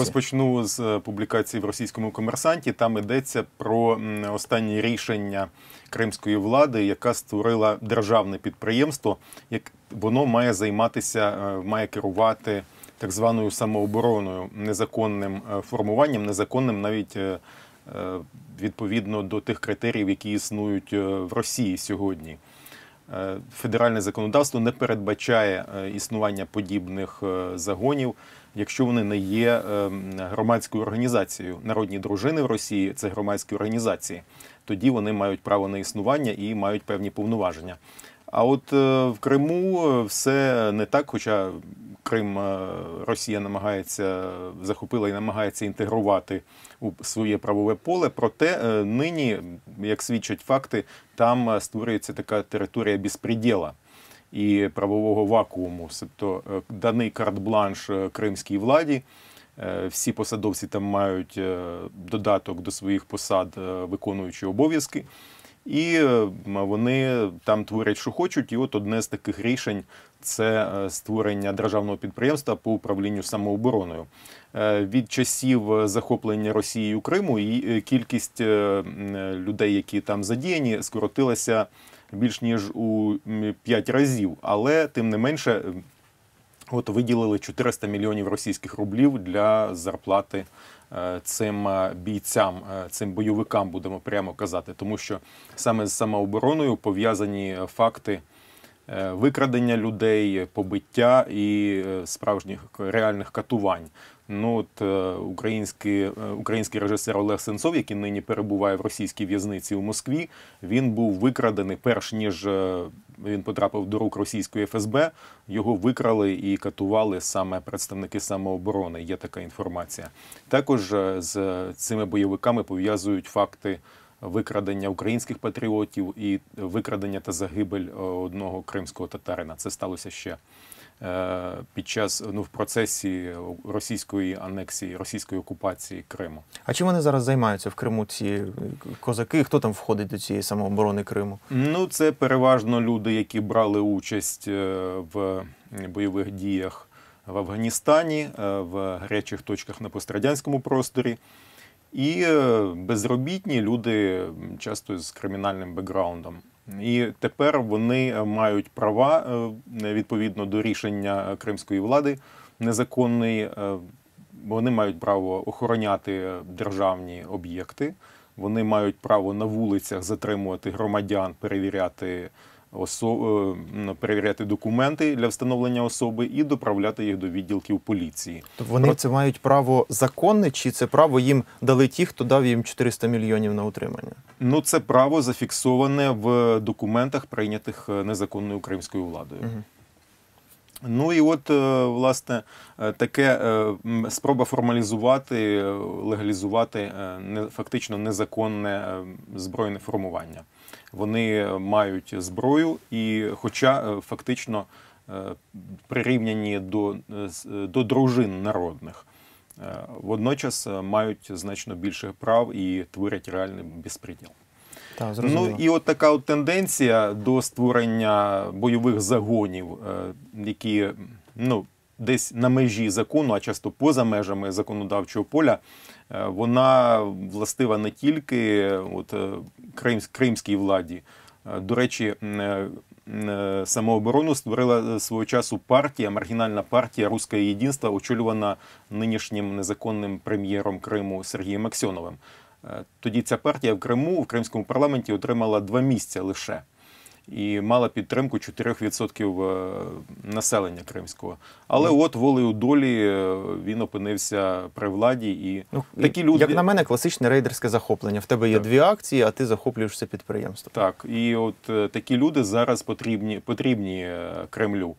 Розпочну з е, публікації в російському комерсанті. Там йдеться про останні рішення кримської влади, яка створила державне підприємство, як воно має займатися, е, має керувати так званою самообороною, незаконним е, формуванням, незаконним навіть відповідно до тих критеріїв, які існують в Росії сьогодні. Е, Федеральне законодавство не передбачає е, існування подібних е, загонів, якщо вони не є громадською організацією. Народні дружини в Росії це громадські організації. Тоді вони мають право на існування і мають певні повноваження. А от в Криму все не так, хоча Крим е, Росія намагається захопила і намагається інтегрувати у своє правове поле. Проте е, нині, як свідчать факти, там е, створюється така територія безпреділа і правового вакууму, тобто даний карт-бланш кримській владі. Всі посадовці там мають додаток до своїх посад, виконуючи обов'язки. І е, вони там творять, що хочуть. І от одне з таких рішень це е, створення державного підприємства по управлінню самообороною. Е, Від часів захоплення Росією Криму і кількість людей, які там задіяні, скоротилася більш ніж у 5 разів. Але тим не менше, от виділили 400 мільйонів російських рублів для зарплати е, цим е, бійцям, е, цим бойовикам, будемо прямо казати, тому що саме з самообороною пов'язані факти викрадення людей, побиття і е, справжніх реальних катувань. Ну от е, український, е, український режисер Олег Сенцов, який нині перебуває в російській в'язниці у Москві, він був викрадений перш ніж е, він потрапив до рук російської ФСБ. Його викрали і катували саме представники самооборони. Є така інформація. Також е, з цими бойовиками пов'язують факти викрадення українських патріотів і викрадення та загибель е, одного кримського татарина. Це сталося ще е, під час ну в процесі російської анексії, російської окупації Криму. А чим вони зараз займаються в Криму? Ці козаки? Хто там входить до цієї самооборони Криму? Ну, це переважно люди, які брали участь е, в бойових діях в Афганістані, в гарячих точках на пострадянському просторі. І е, безробітні люди часто з кримінальним бекграундом. І тепер вони мають права е, відповідно до рішення кримської влади незаконної. е, Вони мають право охороняти державні об'єкти. Вони мають право на вулицях затримувати громадян, перевіряти осо... е, перевіряти документи для встановлення особи і доправляти їх до відділків поліції. То вони Про- це мають право законне, чи це право їм дали ті, хто дав їм 400 мільйонів на утримання? Ну, це право зафіксоване в документах, прийнятих е, незаконною кримською владою. Мгм. Ну і от, е, власне, е, таке е, спроба формалізувати, легалізувати фактично незаконне збройне формування. Вони мають зброю, і хоча фактично прирівняні до, до дружин народних, водночас мають значно більше прав і творять реальний безпреділ. Так. Ну і от така от тенденція до створення бойових загонів, е, які ну десь на межі закону, а часто поза межами законодавчого поля, е, вона властива не тільки от е, кримсь- кримській владі. До речі, самооборону створила свого часу партія, маргінальна партія Руське єдинство, очолювана нинішнім незаконним прем'єром Криму Сергієм Аксьоновим. Тоді ця партія в Криму в кримському парламенті отримала два місця лише і мала підтримку 4% е, населення кримського. Але от волею долі е, він опинився при владі і Ну, такі люди. Як на мене, класичне рейдерське захоплення. В тебе є Так. дві акції, а ти захоплюєш це підприємство. Так, і от е, такі люди зараз потрібні, потрібні Кремлю.